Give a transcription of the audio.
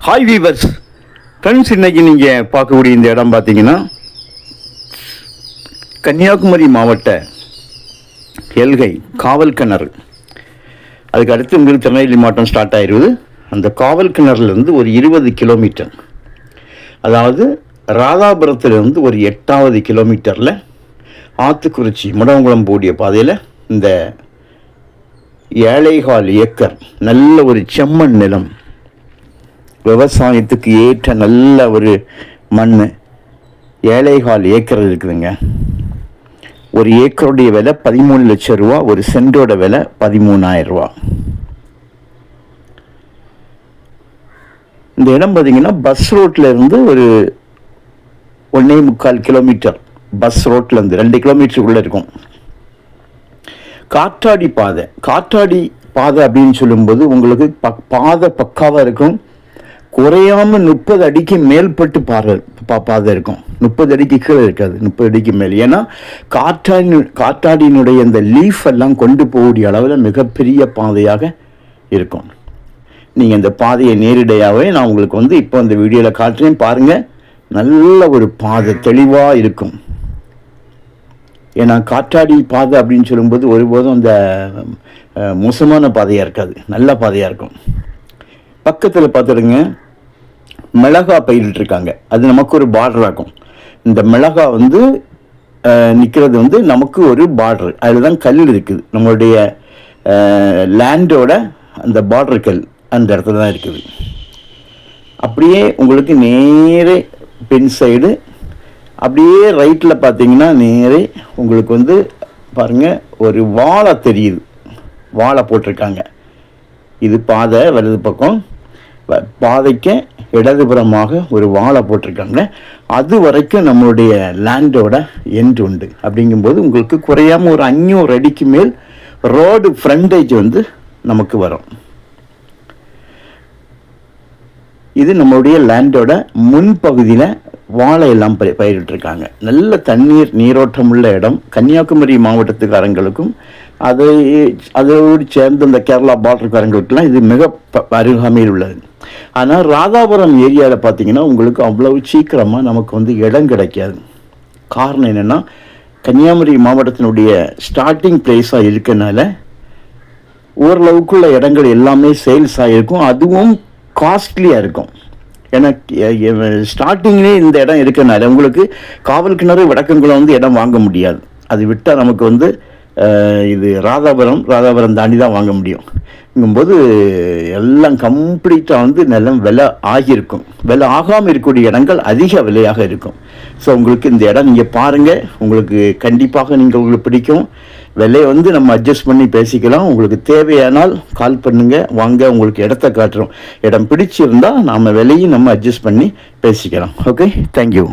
Hi viewers friends இன்னைக்கு நீங்கள் பார்க்கக்கூடிய இந்த இடம் பார்த்தீங்கன்னா கன்னியாகுமரி மாவட்ட எல்கை காவல் கிணறு. அதுக்கு அடுத்து உங்களுக்கு திருநெல்வேலி மாவட்டம் ஸ்டார்ட் ஆயிடுவது அந்த காவல் கிணறுலேருந்து ஒரு இருபது கிலோமீட்டர் அதாவது ராதாபுரத்துலேருந்து ஒரு எட்டாவது கிலோமீட்டரில் ஆத்துக்குறிச்சி முடவங்குளம் போடிய பாதையில் இந்த ஏழைகால் ஏக்கர் நல்ல ஒரு செம்மண் நிலம் விவசாயத்துக்கு ஏற்ற நல்ல ஒரு மண் ஏழைகால் ஏக்கர் இருக்குதுங்க. ஒரு ஏக்கருடைய விலை பதிமூணு லட்சம் ரூபா ஒரு சென்டோட விலை பதிமூணாயிரம் ரூபா. இந்த இடம் பார்த்தீங்கன்னா பஸ் ரோட்டில் இருந்து ஒரு ஒன்னே முக்கால் கிலோமீட்டர் பஸ் ரோட்லேருந்து ரெண்டு கிலோமீட்டருக்குள்ளே இருக்கும். காற்றாடி பாதை. காற்றாடி பாதை அப்படின்னு சொல்லும்போது உங்களுக்கு ப- பாதை பக்காவாக இருக்கும். குறையாம முப்பது அடிக்கு மேல்பட்டு பாறை பா- பாதை இருக்கும். முப்பது அடிக்கு கீழே இருக்காது. முப்பது அடிக்கு மேல். ஏன்னா காற்றாடி காற்றாடியினுடைய இந்த லீஃப் எல்லாம் கொண்டு போகக்கூடிய அளவில் மிகப்பெரிய பாதையாக இருக்கும். நீங்கள் இந்த பாதையை நேரிடையாகவே நான் உங்களுக்கு வந்து இப்போ இந்த வீடியோவில் காட்டுறேன். பாருங்கள் நல்ல ஒரு பாதை தெளிவாக இருக்கும். ஏன்னா காற்றாடி பாதை அப்படின்னு சொல்லும்போது ஒருபோதும் அந்த மோசமான பாதையாக இருக்காது. நல்ல பாதையாக இருக்கும். பக்கத்தில் பார்த்துடுங்க. மிளகா பயிரிட்டுருக்காங்க அது நமக்கு ஒரு பார்டர் ஆகும். இந்த மிளகா வந்து நிற்கிறது வந்து நமக்கு ஒரு பார்டர் அதில் தான் கல் இருக்குது. நம்மளுடைய லேண்டோட அந்த பார்டர் கல் அந்த இடத்துல தான் இருக்குது. அப்படியே உங்களுக்கு நேரே பென் சைடு அப்படியே ரைட்டில் பார்த்தீங்கன்னா நேரே உங்களுக்கு வந்து பாருங்கள் ஒரு வாழை தெரியுது. வாழை போட்டிருக்காங்க. இது பாதை வலது பக்கம். பாதைக்கு இடதுபுறமாக ஒரு வாழை போட்டிருக்காங்க. அது வரைக்கும் நம்மளுடைய லேண்டோட எண்ட் உண்டு. அப்படிங்கும்போது உங்களுக்கு குறையாம ஒரு அஞ்சூறு அடிக்கு மேல் ரோடு ஃப்ரண்டேஜ் வந்து நமக்கு வரும். இது நம்மளுடைய லேண்டோட முன்பகுதியில் வாழை எல்லாம் பயிர் பயிரிட்டிருக்காங்க. நல்ல தண்ணீர் நீரோட்டம் உள்ள இடம். கன்னியாகுமரி மாவட்டத்துக்காரங்களுக்கும் அதை அதோடு சேர்ந்து இந்த கேரளா பார்டர்காரங்களுக்கெல்லாம் இது மிக ப- அருகாமையில் உள்ளது. ஆனால் ராதாபுரம் ஏரியாவில் பார்த்தீங்கன்னா உங்களுக்கு அவ்வளவு சீக்கிரமாக நமக்கு வந்து இடம் கிடைக்காது. காரணம் என்னென்னா கன்னியாகுமரி மாவட்டத்தினுடைய ஸ்டார்டிங் பிளேஸாக இருக்கனால ஓரளவுக்குள்ள இடங்கள் எல்லாமே சேல்ஸ் ஆகிருக்கும் அதுவும் காஸ்ட்லியாக இருக்கும். ஏன்னா ஸ்டார்டிங்லேயே இந்த இடம் இருக்கனால உங்களுக்கு காவல் கிணறு வடக்கங்குளம் வந்து இடம் வாங்க முடியாது. அது விட்டால் நமக்கு வந்து இது ராதாபுரம் ராதாபுரம் தாண்டி தான் வாங்க முடியும்ங்கும்போது எல்லாம் கம்ப்ளீட்டாக வந்து நிலம் விலை ஆகியிருக்கும். விலை ஆகாமல் இருக்கக்கூடிய இடங்கள் அதிக விலையாக இருக்கும். ஸோ உங்களுக்கு இந்த இடம் நீங்கள் பாருங்கள் உங்களுக்கு கண்டிப்பாக நீங்கள் உங்களுக்கு பிடிக்கும். விலையை வந்து நம்ம அட்ஜஸ்ட் பண்ணி பேசிக்கலாம். உங்களுக்கு தேவையானால் கால் பண்ணுங்கள் வாங்க உங்களுக்கு இடத்த காட்டுறோம். இடம் பிடிச்சிருந்தா நாம விலையும் நம்ம அட்ஜஸ்ட் பண்ணி பேசிக்கலாம். Okay thank you